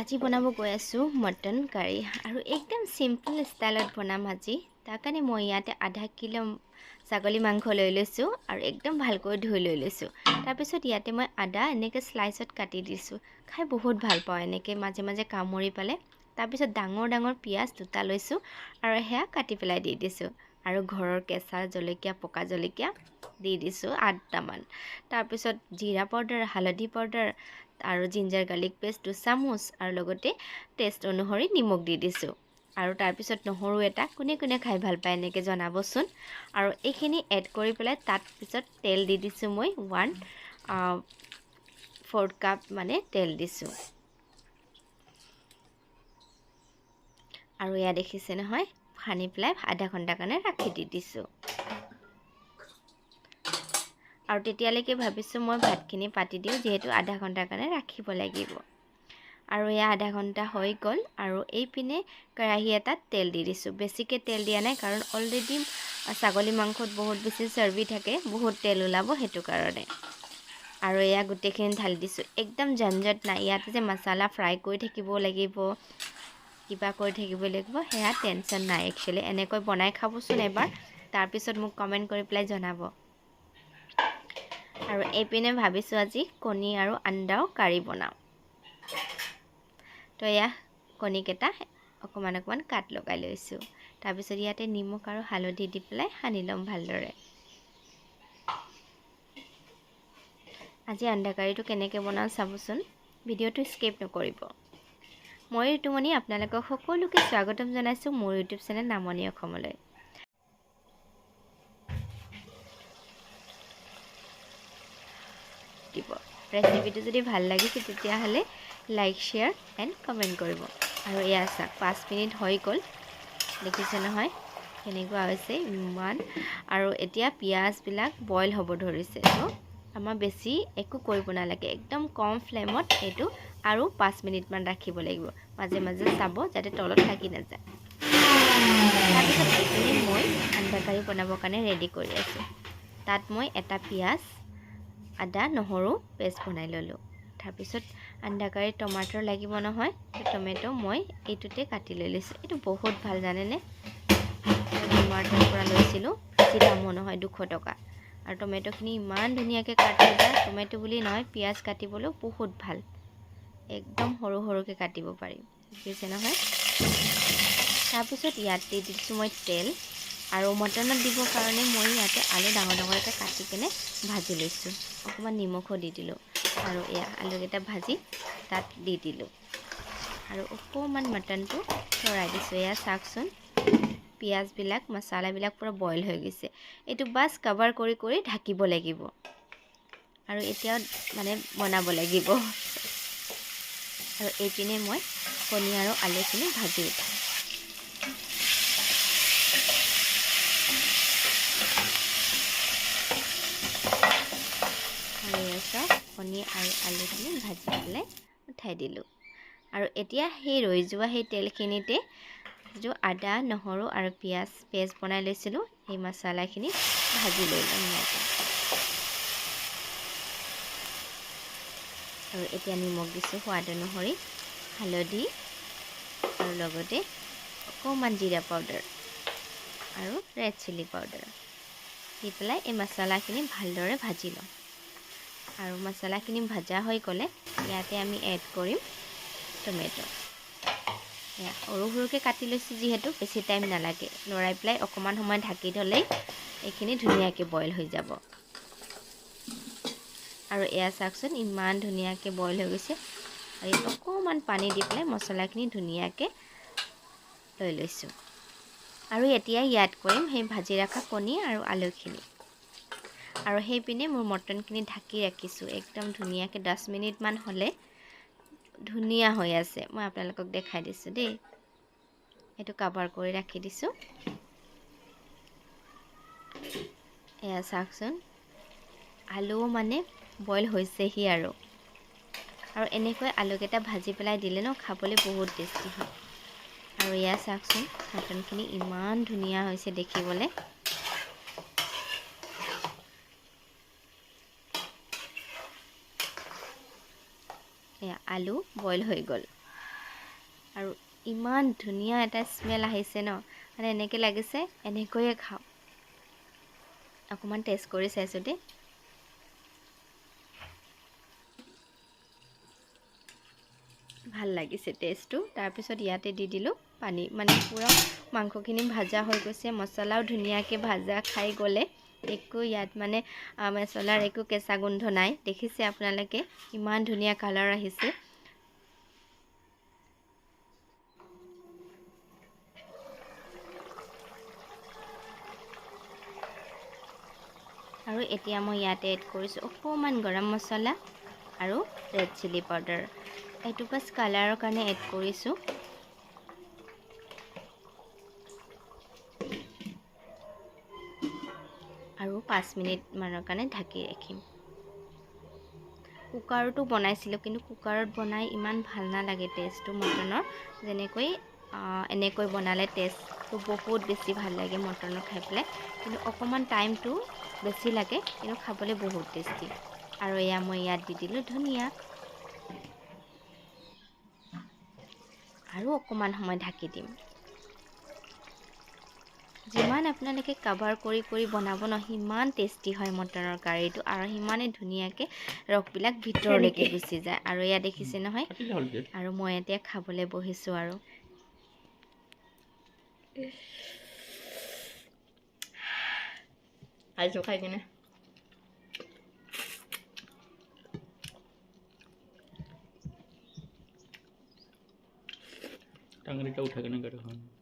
আজি বনাব গৈ আছোঁ মটন কাৰী। আৰু একদম চিম্পল ষ্টাইলত বনাম আজি। তাৰ কাৰণে মই ইয়াতে আধা কিলো ছাগলী মাংস লৈ লৈছোঁ আৰু একদম ভালকৈ ধুই লৈ লৈছোঁ। তাৰপিছত ইয়াতে মই আদা এনেকৈ শ্লাইচত কাটি দিছোঁ। খাই বহুত ভালো পাওঁ এনেকৈ মাজে মাজে কামুৰি পালে তাৰপিছত ডাঙৰ ডাঙৰ পিঁয়াজ দুটা লৈছোঁ আৰু সেয়া কাটি পেলাই দি দিছোঁ। আৰু ঘৰৰ কেঁচা জলকীয়া, পকা জলকীয়া দি দিছোঁ আঠটামান। তাৰপিছত জিৰা পাউডাৰ, হালধি পাউডাৰ আৰু জিঞ্জাৰ গাৰ্লিক পেষ্ট দুচামুচ আৰু লগতে টেষ্ট অনুসৰি নিমখ দি দিছোঁ। আৰু তাৰপিছত নহৰু এটা কোনে কোনে খাই ভাল পায় এনেকৈ জনাবচোন। আৰু এইখিনি এড কৰি পেলাই তাত পিছত তেল দি দিছোঁ মই ওৱান ফ'ৰ্থ কাপ মানে তেল দিছোঁ। আৰু এয়া দেখিছে নহয় সানি পেলাই আধা ঘণ্টাৰ কাৰণে ৰাখি দি দিছোঁ। আৰু তেতিয়ালৈকে ভাবিছোঁ মই ভাতখিনি পাতি দিওঁ যিহেতু আধা ঘণ্টাৰ কাৰণে ৰাখিব লাগিব। আৰু এয়া আধা ঘণ্টা হৈ গ'ল আৰু এইপিনে কেৰাহী এটাত তেল দি দিছোঁ। বেছিকৈ তেল দিয়া নাই কাৰণ অলৰেডি ছাগলী মাংসত বহুত বেছি চৰ্বি থাকে বহুত তেল ওলাব সেইটো কাৰণে। আৰু এয়া গোটেইখিনি ঢালি দিছোঁ। একদম ঝঞ্ঝট নাই ইয়াতে যে মছলা ফ্ৰাই কৰি থাকিব লাগিব কিবা কৰি থাকিব লাগিব সেয়া টেনশ্যন নাই একচুৱেলি এনেকৈ বনাই খাবচোন এবাৰ তাৰপিছত মোক কমেণ্ট কৰি পেলাই জনাব। আৰু এইপিনে ভাবিছোঁ আজি কণী আৰু আণ্ডাও কাৰী বনাওঁ। তো এয়া কণীকেইটা অকণমান অকণমান কাট লগাই লৈছোঁ। তাৰপিছত ইয়াতে নিমখ আৰু হালধি দি পেলাই সানি ল'ম ভালদৰে। আজি আণ্ডা কাৰীটো কেনেকৈ বনাওঁ চাবচোন। ভিডিঅ'টো স্কিপ নকৰিব। মই ঋতুমণি আপোনালোকক সকলোকে স্বাগতম জনাইছোঁ মোৰ ইউটিউব চেনেল নামনি অসমলৈ। দিব। ৰেচিপিটো যদি ভালো লাগিছে তেতিয়াহ'লে লাইক শ্বেয়াৰ এণ্ড কমেণ্ট কৰিব। আৰু এয়া চাওক পাঁচ মিনিট হৈ গ'ল। দেখিছে নহয়, কেনেকুৱা হৈছে ইমান। আৰু এতিয়া পিঁয়াজবিলাক বইল হ'ব ধৰিছে। তো আমাৰ বেছি একো কৰিব নালাগে। একদম কম ফ্লেমত এইটো আৰু পাঁচ মিনিটমান ৰাখিব লাগিব। মাজে মাজে চাব যাতে তলত থাকি নাযায়। তাৰপিছত এইখিনি মই আঞ্জা কাৰী বনাবৰ কাৰণে ৰেডি কৰি আছোঁ। তাত মই এটা পিঁয়াজ আদা নহৰু পেষ্ট বনাই ল'লোঁ। তাৰপিছত আন্দা কাৰী টমাটৰ লাগিব নহয় টমেট' মই এইটোতে কাটি লৈ লৈছোঁ। এইটো বহুত ভাল জানেনে? ডিমাৰ্টৰ পৰা লৈছিলোঁ বেছি দামো নহয় দুশ টকা। আৰু টমেট'খিনি ইমান ধুনীয়াকৈ কাটি যায় টমেট' বুলি নহয় পিঁয়াজ কাটিবলৈও বহুত ভাল। একদম সৰু সৰুকৈ কাটিব পাৰি বুজিছে নহয়? তাৰপিছত ইয়াত দি দিছোঁ মই তেল। আৰু মটনত দিবৰ কাৰণে মই ইয়াতে আলু ডাঙৰ ডাঙৰকৈ কাটি কেনে ভাজি লৈছোঁ। অকণমান নিমখো দি দিলোঁ আৰু এয়া আলুকেইটা ভাজি তাত দি দিলোঁ। আৰু অকণমান মটনটো লৰাই দিছোঁ। এয়া চাওকচোন, পিঁয়াজবিলাক, মছলাবিলাক পূৰা বইল হৈ গৈছে। এইটো বাছ কাভাৰ কৰি কৰি ঢাকিব লাগিব। আৰু এতিয়াও মানে বনাব লাগিব। আৰু এইপিনে মই কণী আৰু আলুখিনি ভাজি উঠাম। কণী আৰু আলুখিনি ভাজি পেলাই উঠাই দিলোঁ। আৰু এতিয়া সেই ৰৈ যোৱা সেই তেলখিনিতে যিটো আদা নহৰু আৰু পিঁয়াজ পেষ্ট বনাই লৈছিলোঁ সেই মচলাখিনি ভাজি লৈ ল'ম আৰু এতিয়া নিমখ দিছোঁ সোৱাদ অনুসৰি হালধি আৰু লগতে অকণমান জিৰা পাউডাৰ আৰু ৰেড চিলি পাউডাৰ। দি পেলাই এই মচলাখিনি ভালদৰে ভাজি ল'ম আৰু মছলাখিনি ভজা হৈ গ'লে ইয়াতে আমি এড কৰিম টমেট' সৰু সৰুকৈ কাটি লৈছোঁ যিহেতু, বেছি টাইম নালাগে। লৰাই পেলাই অকণমান সময় ঢাকি থ'লেই এইখিনি ধুনীয়াকৈ বইল হৈ যাব। আৰু এয়া চাওকচোন, ইমান ধুনীয়াকৈ বইল হৈ গৈছে। আৰু ইয়াত অকণমান পানী দি পেলাই মছলাখিনি ধুনীয়াকৈ লৈ লৈছোঁ। আৰু এতিয়া ইয়াত কৰিম সেই ভাজি ৰখা কণী আৰু আলুখিনি। আৰু সেইপিনে মোৰ মটনখিনি ঢাকি ৰাখিছোঁ। একদম ধুনীয়াকৈ দহ মিনিটমান হ'লে ধুনীয়া হৈ আছে। মই আপোনালোকক দেখাই দিছোঁ দেই। এইটো কাভাৰ কৰি ৰাখি দিছোঁ। এয়া চাওকচোন। আলুও মানে বইল হৈছেহি আৰু। আৰু এনেকৈ আলুকেইটা ভাজি পেলাই দিলে ন খাবলৈ বহুত টেষ্টি হয়। আৰু এয়া চাওকচোন মটনখিনি ইমান ধুনীয়া হৈছে দেখিবলৈ। এয়া আলু বইল হৈ গ'ল। আৰু ইমান ধুনীয়া এটা স্মেল আহিছে ন মানে এনেকৈ লাগিছে এনেকৈয়ে খাওঁ। অকণমান টেষ্ট কৰি চাইছোঁ দেই। ভাল লাগিছে টেষ্টটো তাৰপিছত ইয়াতে দি দিলোঁ পানী। মানে পূৰা মাংসখিনি ভাজা হৈ গৈছে মছলাও ধুনীয়াকৈ ভাজা খাই গ'লে। একো ইয়াত মানে আ, মছলাৰ একো কেঁচা গোন্ধ নাই। দেখিছে আপোনালোকে ইমান ধুনীয়া কালাৰ আহিছে। আৰু এতিয়া মই ইয়াতে এড কৰিছোঁ অকণমান গৰম মছলা আৰু ৰেড চিলি পাউডাৰ বাছ কালাৰৰ কাৰণে এড কৰিছোঁ। আৰু পাঁচ মিনিটমানৰ কাৰণে ঢাকি ৰাখিম। কুকাৰতো বনাইছিলোঁ কিন্তু কুকাৰত বনাই ইমান ভাল নালাগে টেষ্টটো মটনৰ। যেনেকৈ এনেকৈ বনালে টেষ্টটো বহুত বেছি ভাল লাগে মটনৰ খাই পেলাই। কিন্তু অকণমান টাইমটো বেছি লাগে কিন্তু খাবলৈ বহুত টেষ্টি। আৰু এয়া মই ইয়াত দি দিলোঁ ধনিয়া। আৰু অকণমান সময় ঢাকি দিম। যিমান আপোনালোকে কাভাৰ কৰি কৰি বনাব ন সিমান টেষ্টি হয় মটনৰ কাৰীটো আৰু সিমানেই ধুনীয়াকৈ ৰসবিলাক ভিতৰলৈকে গুচি যায় আৰু এয়া দেখিছে নহয় আৰু মই এতিয়া খাবলৈ বহিছোঁ আৰু। খাইছোঁ খাই কিনে। টাঙালিটা উঠা কেনে খাওয়ানো